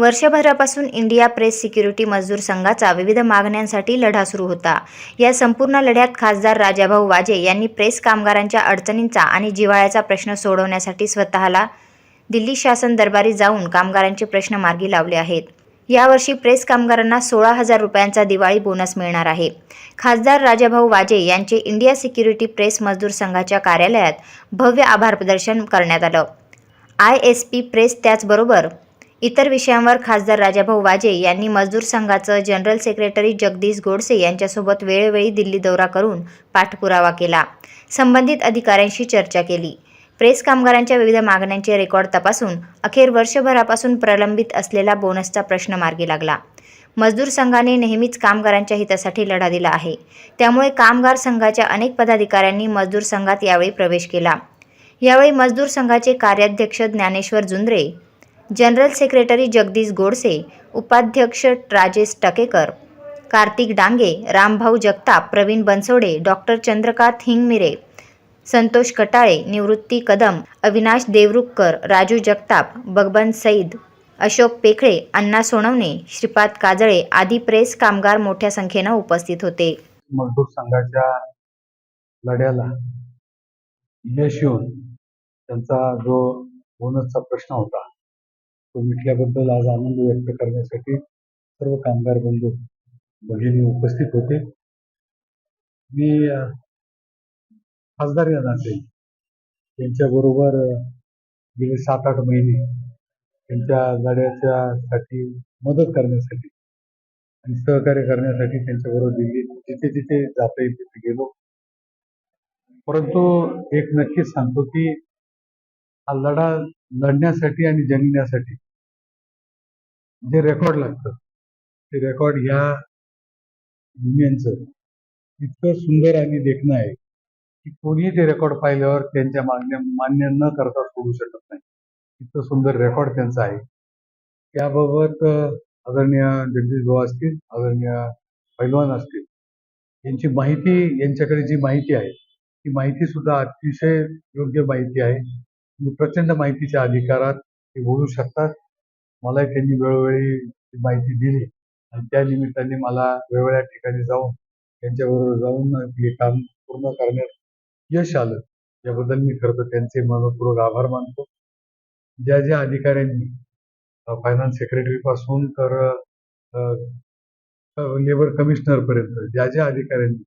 वर्षभरापासून India press security मजदूर संघाचा विविध मागण्यांसाठी लढा सुरू होता. या संपूर्ण लढ्यात खासदार राजाभाऊ वाजे यांनी प्रेस कामगारांच्या अडचणींचा आणि जिव्हाळ्याचा प्रश्न सोडवण्यासाठी स्वतःला दिल्ली शासन दरबारी जाऊन कामगारांचे प्रश्न मार्गी लावले आहेत. यावर्षी प्रेस कामगारांना सोळा हजार रुपयांचा दिवाळी बोनस मिळणार आहे. खासदार राजाभाऊ वाजे यांचे इंडिया सिक्युरिटी प्रेस मजदूर संघाच्या कार्यालयात भव्य आभार प्रदर्शन करण्यात आलं. आय एस पी प्रेस त्याचबरोबर इतर विषयांवर खासदार राजाभाऊ वाजे यांनी मजदूर संघाचं जनरल सेक्रेटरी जगदीश गोडसे यांच्यासोबत वेळोवेळी दिल्ली दौरा करून पाठपुरावा केला. संबंधित अधिकाऱ्यांशी चर्चा केली. प्रेस कामगारांच्या विविध मागण्यांचे रेकॉर्ड तपासून अखेर वर्षभरापासून प्रलंबित असलेला बोनसचा प्रश्न मार्गी लागला. मजदूर संघाने नेहमीच कामगारांच्या हितासाठी लढा दिला आहे. त्यामुळे कामगार संघाच्या अनेक पदाधिकाऱ्यांनी मजदूर संघात यावेळी प्रवेश केला. यावेळी मजदूर संघाचे कार्याध्यक्ष ज्ञानेश्वर जुंद्रे जनरल सेक्रेटरी जगदीश गोडसे उपाध्यक्ष राजेश टकेकर कार्तिक डांगे रामभाऊ जगताप प्रवीण बनसोडे डॉक्टर चंद्रकांत हिंगमिरे संतोष कटाळे निवृत्ती कदम अविनाश देवरुखकर राजू जगताप बगबन सईद अशोक पेखळे अण्णा सोनवणे श्रीपाद काजळे आदी प्रेस कामगार मोठ्या संख्येनं उपस्थित होते. मजदूर संघाच्या लढ्याला यश येऊन त्यांचा जो बोनसचा प्रश्न होता तो मिटल्याबद्दल आज आनंद व्यक्त करण्यासाठी सर्व कामगार बंधू भगिनी उपस्थित होते. मी खासदार या नाते यांच्याबरोबर गेले सात आठ महिने त्यांच्या लढ्याच्या साठी मदत करण्यासाठी आणि सहकार्य करण्यासाठी त्यांच्याबरोबर दिल्ली जिथे जिथे जाता येईल तिथे गेलो. परंतु एक नक्कीच सांगतो की हा लढा लढण्यासाठी आणि जगण्यासाठी जे रेकॉर्ड लागतं ते रेकॉर्ड ह्या युनियनचं इतकं सुंदर आणि देखणं आहे की कोणीही ते रेकॉर्ड पाहिल्यावर त्यांच्या मागण्या मान्य न करता सोडू शकत नाही. इतकं सुंदर रेकॉर्ड त्यांचं आहे. त्याबाबत आदरणीय जगदीश भाऊ असतील आदरणीय पैलवान असतील यांची माहिती यांच्याकडे जी माहिती आहे ती माहिती सुद्धा अतिशय योग्य माहिती आहे. प्रचंड माहितीच्या अधिकारात ते बोलू शकतात. मलाही त्यांनी वेळोवेळी ती माहिती दिली आणि त्या निमित्ताने मला वेगवेगळ्या ठिकाणी जाऊन त्यांच्याबरोबर जाऊन हे काम पूर्ण करण्यात यश आलं. याबद्दल मी खरं तर त्यांचे मनपूर्वक आभार मानतो. ज्या ज्या अधिकाऱ्यांनी फायनान्स सेक्रेटरीपासून तर लेबर कमिशनरपर्यंत ज्या ज्या अधिकाऱ्यांनी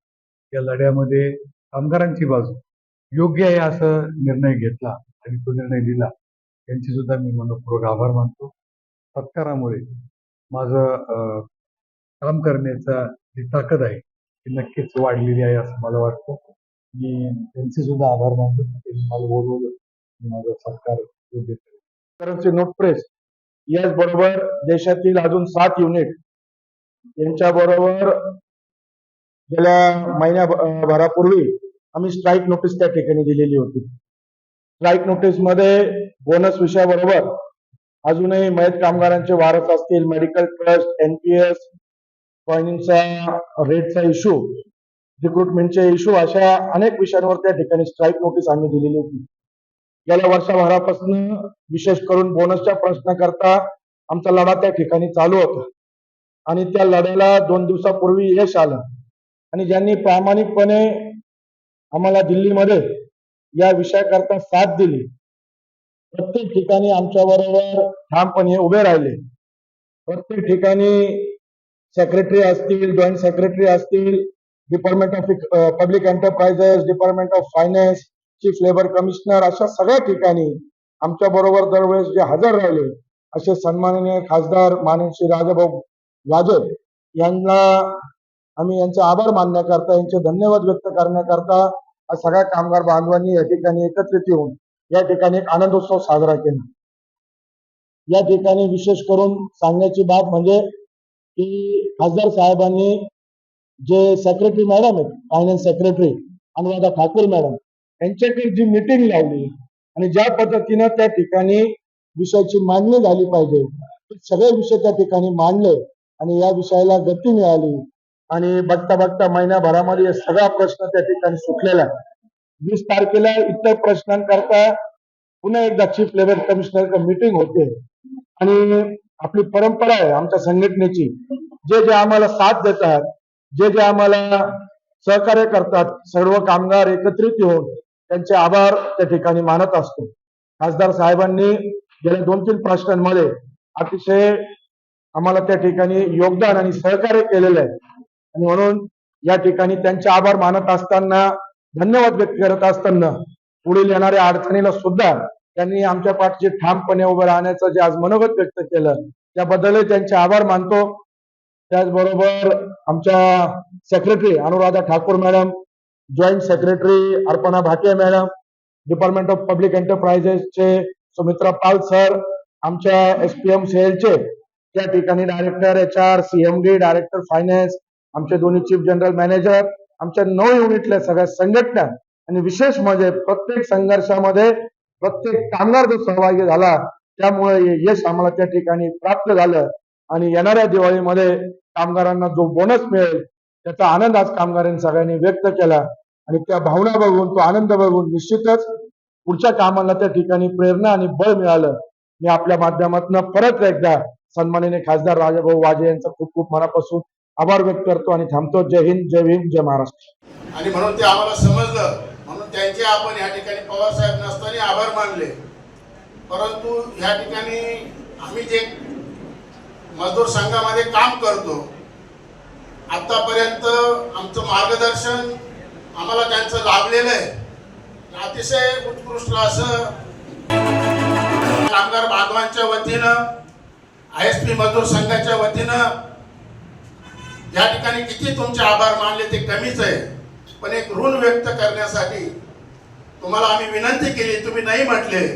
या लढ्यामध्ये कामगारांची बाजू योग्य आहे असं निर्णय घेतला आणि तो निर्णय दिला त्यांची सुद्धा मी मनपूर्वक आभार मानतो. सत्कारामुळे माझं काम करण्याचा जी ताकद आहे ती नक्कीच वाढलेली आहे असं मला वाटतं. मी त्यांचे सुद्धा आभार मानतो. त्यांनी मला बोलवलं. माझा सत्कार योग्य करन्सी नोट प्रेस याचबरोबर देशातील अजून सात युनिट यांच्याबरोबर गेल्या महिन्याभरापूर्वी आम्ही स्ट्राईक नोटीस त्या ठिकाणी दिलेली होती. स्ट्राईक नोटीसमध्ये बोनस विषयाबरोबर अजूनही मयत कामगारांचे वारस असतील मेडिकल ट्रस्ट एनपीएस कॉइनिंगचा रेटचा इश्यू रिक्रुटमेंटचे इश्यू अशा अनेक विषयांवर त्या ठिकाणी स्ट्राईक नोटीस आम्ही दिलेली होती. गेल्या वर्षभरापासून विशेष करून बोनसच्या प्रश्नाकरता आमचा लढा त्या ठिकाणी चालू होता. आणि त्या लढ्याला दोन दिवसापूर्वी यश आलं. आणि ज्यांनी प्रामाणिकपणे आम्हाला दिल्लीमध्ये या विषयाकरता साथ दिली. प्रत्येक ठिकाणी आमच्या बरोबर ठामपणे उभे राहिले. प्रत्येक ठिकाणी सेक्रेटरी असतील जॉईंट सेक्रेटरी असतील department of public enterprises department of finance chief labour commissioner अशा सगळ्या ठिकाणी आमच्या बरोबर दरवेळेस जे हजर राहिले असे सन्माननीय खासदार माननीय श्री राजाभाऊ यांना आम्ही यांचे आभार मानण्याकरता यांचे धन्यवाद व्यक्त करण्याकरता सगळ्या कामगार बांधवांनी या ठिकाणी एकत्रित येऊन या ठिकाणी एक आनंदोत्सव साजरा केला. या ठिकाणी विशेष करून सांगण्याची बाब म्हणजे की खासदार साहेबांनी जे सेक्रेटरी मॅडम आहेत finance secretary Anuradha Thakur madam यांच्याकडे जी मिटिंग लावली आणि ज्या पद्धतीनं त्या ठिकाणी विषयाची मांडणी झाली पाहिजे सगळे विषय त्या ठिकाणी मांडले आणि या विषयाला गती मिळाली. आणि बघता बघता महिन्याभरामध्ये सगळा प्रश्न त्या ठिकाणी सुटलेला वीस तारखेला इतर प्रश्नांकरता पुन्हा एकदा चीफ लेबर कमिशनर मीटिंग होते. आणि आपली परंपरा आहे आमच्या संघटनेची. जे जे आम्हाला साथ देतात जे जे आम्हाला सहकार्य करतात सर्व कामगार एकत्रित येऊन त्यांचे आभार त्या ठिकाणी मानत असतो. खासदार साहेबांनी गेल्या दोन तीन प्रश्नांमध्ये अतिशय आम्हाला त्या ठिकाणी योगदान आणि सहकार्य केलेलं आहे. आणि म्हणून या ठिकाणी त्यांचे आभार मानत असताना धन्यवाद व्यक्त करत असताना पुढील येणाऱ्या अडचणीला सुद्धा त्यांनी आमच्या पाठीशी ठामपणे उभं राहण्याचं जे आज मनोगत व्यक्त केलं त्याबद्दलही त्यांचे आभार मानतो. त्याचबरोबर आमच्या secretary Anuradha Thakur madam joint secretary Arpana Bhatia madam department of public एंटरप्राइजेसचे Sumitra Pal sir आमच्या एस पी एम सेलचे त्या ठिकाणी director H R CMD director finance आमचे दोन्ही चीफ जनरल मॅनेजर आमच्या नऊ युनिटल्या सगळ्या संघटना आणि विशेष म्हणजे प्रत्येक संघर्षामध्ये प्रत्येक कामगार जो सहभागी झाला त्यामुळे यश आम्हाला त्या ठिकाणी प्राप्त झालं. आणि येणाऱ्या दिवाळीमध्ये कामगारांना जो बोनस मिळेल त्याचा आनंद आज कामगारांनी सगळ्यांनी व्यक्त केला. आणि त्या भावना बघून तो आनंद बघून निश्चितच पुढच्या कामाला त्या ठिकाणी प्रेरणा आणि बळ मिळालं. मी आपल्या माध्यमातून परत एकदा सन्मानिने खासदार राजाभाऊ वाजे यांचा खूप खूप मनापासून आभार व्यक्त करतो आणि थांबतो. जय हिंद जय भीम जय महाराष्ट्र. आणि म्हणून ते आम्हाला समजलं. म्हणून त्यांचे आपण या ठिकाणी पवार साहेब नसताना आभार मानले. परंतु या ठिकाणी आम्ही जे मजदूर संघामध्ये काम करतो आतापर्यंत आमचं मार्गदर्शन आम्हाला त्यांचं लाभलेलं आहे. अतिशय उत्कृष्ट असं कामगार बांधवांच्या वतीनं आय एस पी मजदूर संघाच्या वतीनं या ठिकाणी किती तुमचे आभार मानले ते कमीच आहे. पण एक ऋण व्यक्त करण्यासाठी तुम्हाला आम्ही विनंती केली तुम्ही नाही म्हटले.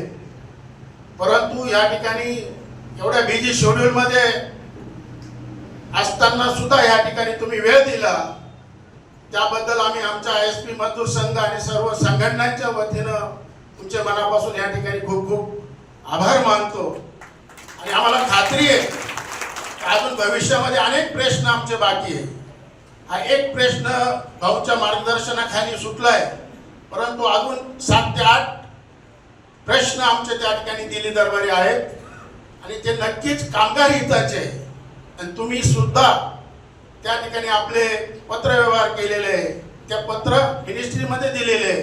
परंतु या ठिकाणी एवढ्या बिझी शेड्यूल मध्ये असताना सुद्धा या ठिकाणी तुम्ही वेळ दिला. त्याबद्दल आम्ही आमच्या एस पी मजदूर संघ आणि सर्व संघटनांच्या वतीनं तुमच्या मनापासून या ठिकाणी खूप खूप आभार मानतो. आणि आम्हाला खात्री आहे अजून भविष्यामध्ये अनेक प्रश्न आमचे बाकी आहे. हा एक प्रश्न भाऊच्या मार्गदर्शनाखाली आहे परंतु अजून सात ते आठ प्रश्न आमचे त्या ठिकाणी दिली दरबारी आहेत. आणि ते नक्कीच कामगार हिताचे आणि तुम्ही सुद्धा त्या ठिकाणी आपले पत्रव्यवहार केलेले आहे. त्या पत्र मिनिस्ट्रीमध्ये दिलेले आहे.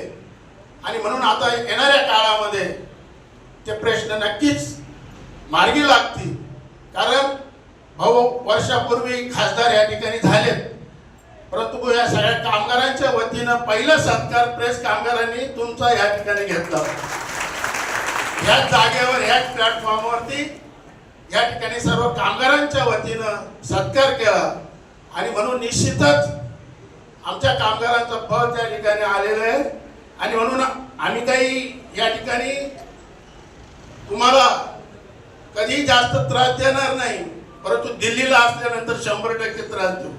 आणि म्हणून आता येणाऱ्या काळामध्ये ते प्रश्न नक्कीच मार्गी लागतील. कारण भाऊ वर्षापूर्वी खासदार या ठिकाणी झालेत परंतु या सगळ्या कामगारांच्या वतीनं पहिला सत्कार प्रेस कामगारांनी तुमचा या ठिकाणी घेतला. ह्याच जागेवर ह्याच प्लॅटफॉर्मवरती या ठिकाणी सर्व कामगारांच्या वतीनं सत्कार केला. आणि म्हणून निश्चितच आमच्या कामगारांचं फळ त्या ठिकाणी आलेलं आहे. आणि म्हणून आम्ही काही या ठिकाणी तुम्हाला कधी जास्त त्रास देणार नाही. परंतु दिल्लीला असल्यानंतर शंभर टक्के त्रास देऊ.